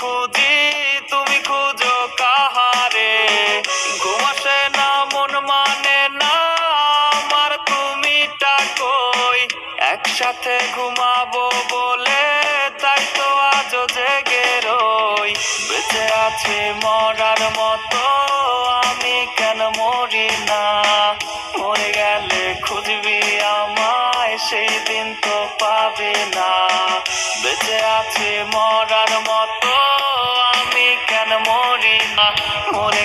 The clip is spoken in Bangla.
খুঁজি, তুমি খুঁজো কাহারে। ঘুমাসে না, মন মানে না, আমার তুমি কই? একসাথে ঘুমাবো বলে, তাই তো আজও জেগে রই। বেঁচে আছি মরার মতো, আমি কেন মরি না? মরে গেলে খুঁজবি আমায়, সেই দিন তো পাবে না। বেঁচে আছি মরার মতো মনে না মনে